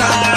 Costa.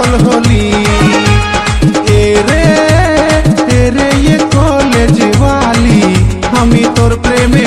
পাগল হলি? এরে এরে ইয়ে কলেজ বালি আমি তোর প্রেমে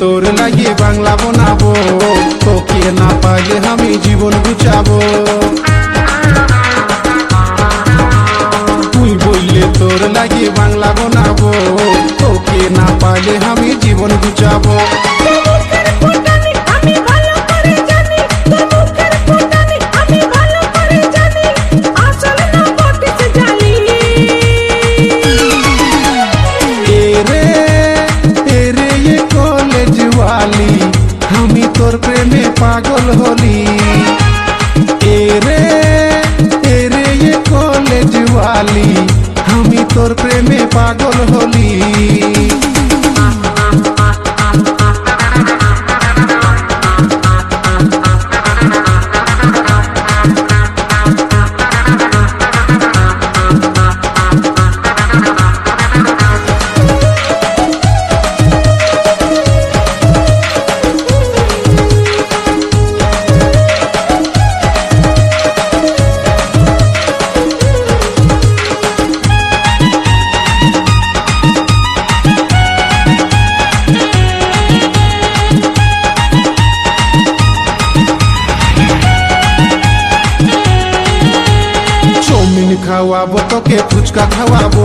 তোর নাকি বাংলা ফুচকা খাওয়াবো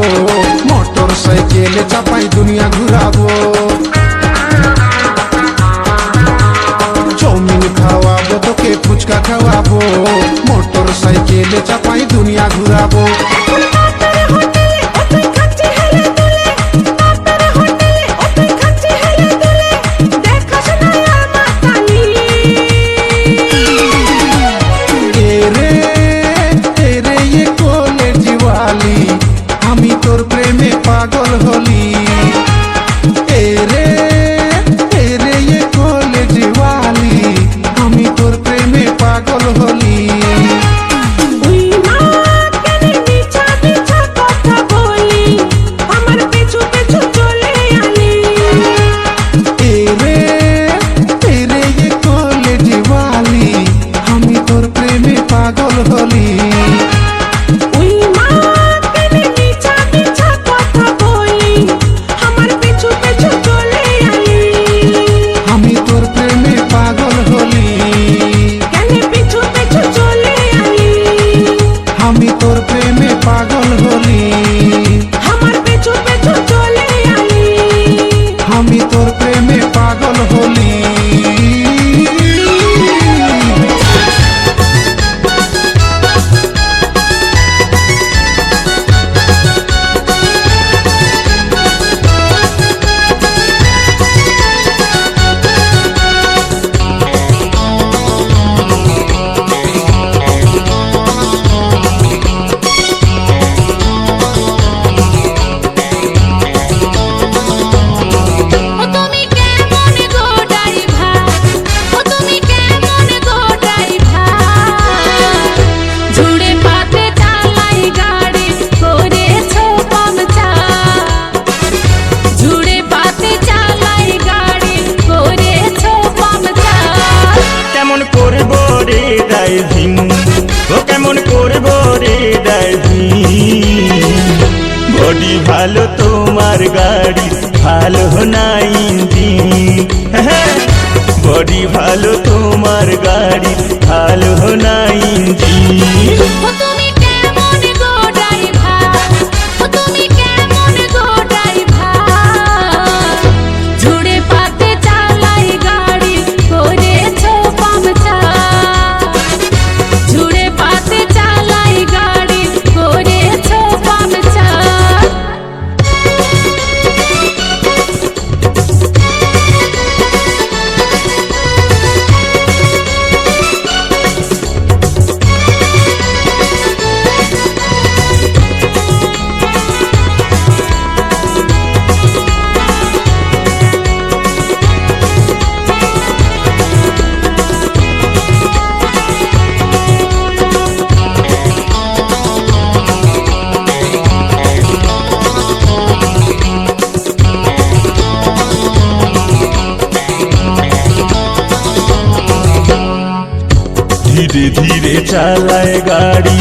ধীরে ধীরে চালায় গাড়ি,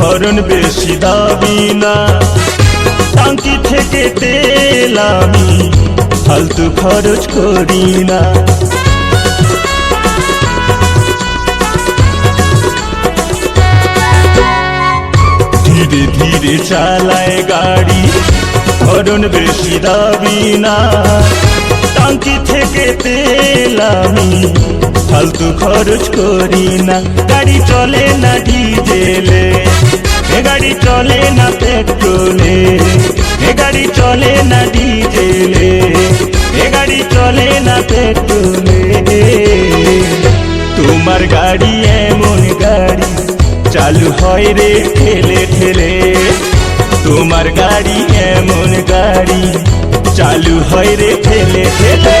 হরণ বেশি দাবি না। টাঙ্কি থেকে তেল আমি ফালতু খরচ করি না। ধীরে ধীরে চালায় গাড়ি, হরণ বেশি দাবি না। টাঙ্কি থেকে তেল আমি ফালতু খরচ করি না। গাড়ি চলে না ডিজেলে। এ গাড়ি চলে না পেট্রোলে। এ গাড়ি চলে না ডিজেলে। এ গাড়ি চলে না পেট্রোলে। তোমার গাড়ি এমন গাড়ি, চালু হয় রে ঠেলে ঠেলে। তোমার গাড়ি এমন গাড়ি, চালু হয় রে ঠেলে ঠেলে।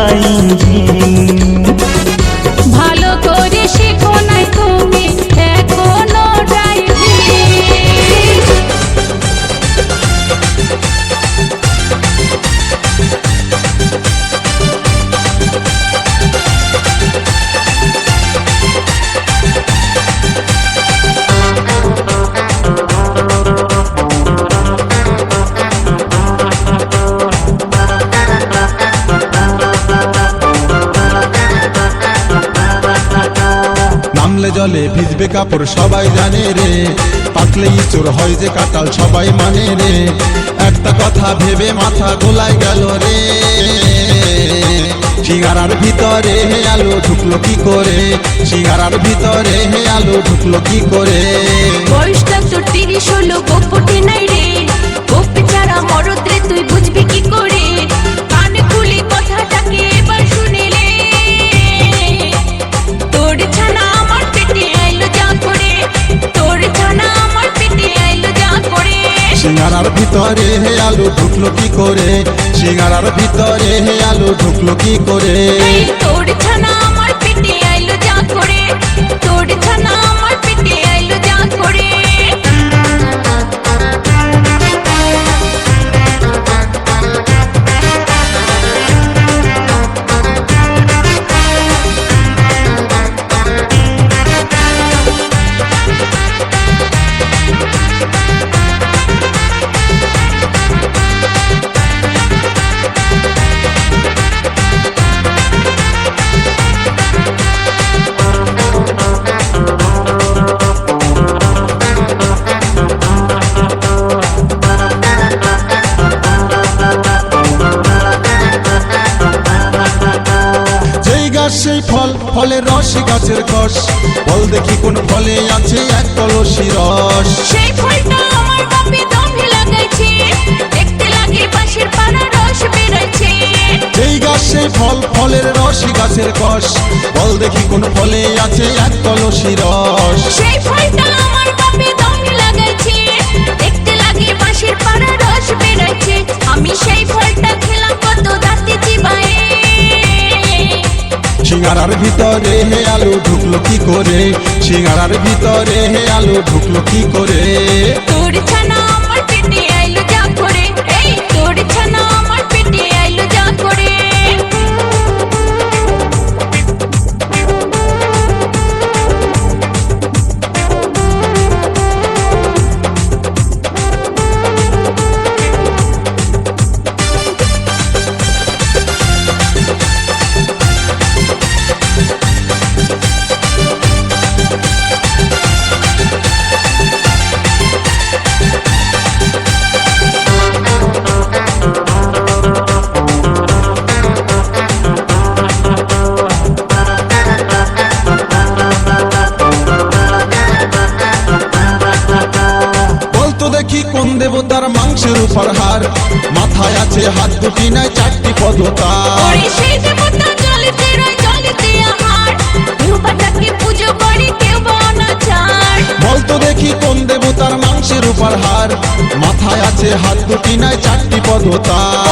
জলে ভিজবে কাপড় সবাই জানে রে। পাকলেই চোর হয় যে কাটাল সবাই মানে রে। একটা কথা ভেবে মাথা গোলাই গেল রে। সিঙ্গারার ভিতরে হে আলো ঢুকলো কি করে? সিঙ্গারার ভিতরে হে আলো ঢুকলো কি করে? বয়সটা তোর তিরিশ হলো, গোপটে নাই রে। ভিতরে হে আলু ঢুকলো কি করে? সিঙ্গারার ভিতরে হে আলু ঢুকলো কি করে? তোর ছানা কষ বল দেখি কোন ফলে আছে এক কলসি রস। সেই ফলটা আমার বাপে দমে লাগাইছে। দেখতে লাগে পাশের পাড়া রস বেরোচ্ছে যেই গাছ ফল ফলের রস গাছের কষ। বল দেখি কোন ফলে আছে এক কলসি রস। সেই ফলটা আমার বাপে দমে লাগাইছে। দেখতে লাগে পাশের পাড়া রস বেরোচ্ছে আমি সেই ফলটা খেলাম কত দাঁতে চিবায়ে সিঙ্গারার ভিতরে হে আলু ঢুকলো কি করে? সিঙ্গারার ভিতরে হে আলু ঢুকলো কি করে? তোর ছানা পুজো দুটি নাই চারটি পদতা বলতো দেখি কোন দেবতার মাংসের উপর হার। মাথায় আছে হাত দুটি নাই চারটি পদতার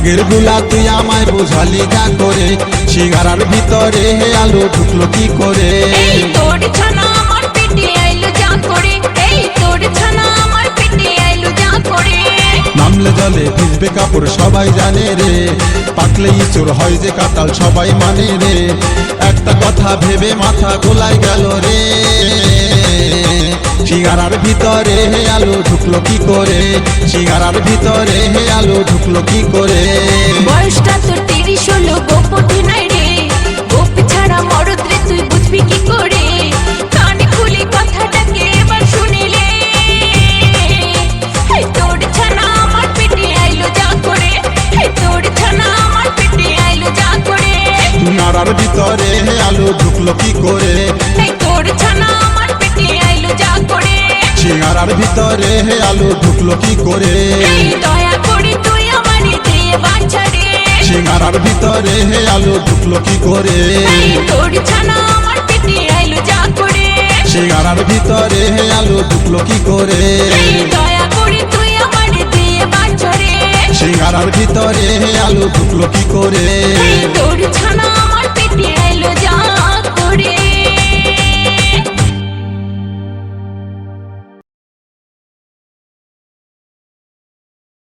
আগেরগুলা তুই আমায় বোঝালি যা করে। সিঙ্গারার ভিতরে হে আলু ঢুকলো কি করে? এই তোর ছানা আমার পেটে আইলো যা করে। এই তোর ছানা আমার পেটে আইলো যা করে। নামলে জলে ভিজবে কাপড় সবাই জানে রে। পাকলে ইঁচুর হয় যে কাতাল সবাই মানে রে। একটা কথা ভেবে মাথা গোলাই গেল রে। সিঙ্গারার ভিতরে হে আলু ঢুকলো কি করে? সিঙ্গারার ভিতরে হে আলু ঢুকলো কি করে? বয়সটা তোর তিরিশ হলো গোপটি নাই রে। গোপ ছাড়া মরদ রে তুই বুঝবি কি করে? কানে খুলি কথাটাকে এবার শুনিলে তোর ছানা আমার পেটে আইলো যা করে। তোর ছানা আমার পেটে আইলো যা করে। সিঙ্গারার ভিতরে হে আলু ঢুকলো কি করে? তোর ছানা সিঙ্গারার ভিতরে হে আলু ঢুকলো কি করে? সিঙ্গারার ভিতরে হে আলু ঢুকলো কি করে? সিঙ্গারার ভিতরে হে আলু ঢুকলো কি করে? সিঙ্গারার ভিতরে হে আলু ঢুকলো কি করে? ছানা